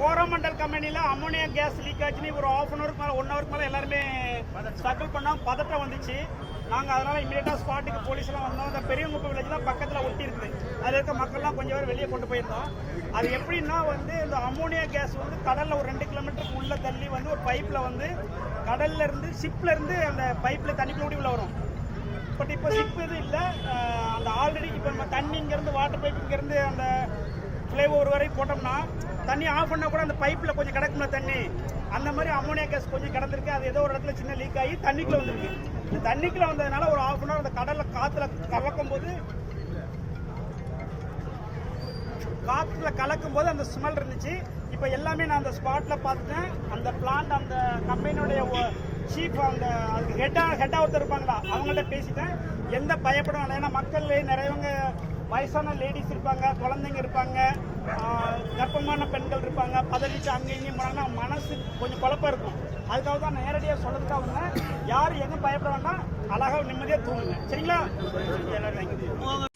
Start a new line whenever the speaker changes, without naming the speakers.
கோரமண்டல் கம்பெனியில் ammonia gas leak ஆச்சுன்னு ஒரு ஆஃப் அன் ஹவருக்கு மேலே ஒன் ஹவருக்கு மேலே எல்லாருமே ஸ்ட்ரகிள் பண்ணால் பதட்டம் வந்துச்சு. நாங்கள் அதனால் இமீடியட்டாக ஸ்பாட்டுக்கு போலீஸ்லாம் வந்தோம். அந்த பெரியவங்க வில்லேஜ் தான் பக்கத்தில் ஒட்டி இருக்குது. அதில் இருக்க மக்கள்லாம் கொஞ்சம் பேர் வெளியே கொண்டு போயிருந்தோம். அது எப்படின்னா வந்து இந்த அம்மோனியா கேஸ் வந்து கடலில் ஒரு ரெண்டு கிலோமீட்டருக்கு உள்ளே தள்ளி வந்து ஒரு பைப்பில் வந்து கடல்ல இருந்து ஷிப்ல இருந்து அந்த பைப்பில் தண்ணி கூடி உள்ள வரும். பட் இப்போ சிப் இது இல்லை. அந்த ஆல்ரெடி இப்போ நம்ம தண்ணி இங்கேருந்து வாட்டர் பைப் இங்கேருந்து அந்த ஃப்ளைஓவர் வரை போட்டோம்னா தண்ணி ஆஃப் பண்ணால் கூட அந்த பைப்பில் கொஞ்சம் கிடக்கும்ல தண்ணி. அந்த மாதிரி அமோனியா கேஸ் கொஞ்சம் கிடந்திருக்கு. அது ஏதோ ஒரு இடத்துல சின்ன லீக் ஆகி தண்ணிக்குள்ள வந்திருக்கு. இந்த தண்ணிக்குள்ள வந்ததுனால ஒரு ஆஃப் அன் ஹவர் அந்த கடலில் காற்றுல கலக்கும் போது காற்றுல கலக்கும் போது அந்த ஸ்மெல் இருந்துச்சு. இப்போ எல்லாமே நான் அந்த ஸ்பாட்டில் பார்த்துட்டேன். அந்த பிளான்ட் அந்த கம்பெனியுடைய சீஃப் அந்த அதுக்கு ஹெட்டாக ஹெட்டாக ஒருத்தர் இருப்பாங்களா அவங்கள்ட்ட பேசிட்டேன். எந்த பயப்படும் வேண்டாம் ஏன்னா மக்கள் நிறையவங்க வயசான லேடிஸ் இருப்பாங்க குழந்தைங்க இருப்பாங்க கர்ப்பமான பெண்கள் இருப்பாங்க பதறிச்சு அங்கே இங்கேயும் போனாங்கன்னா மனசு கொஞ்சம் குழப்பம் இருக்கும். அதுக்காக தான் நேரடியாக சொல்கிறதுக்காக வந்தேன் யார் எதுவும் பயப்பட வேண்டாம். அழகாக நிம்மதியாக தூங்குங்க. சரிங்களா? எல்லாரும்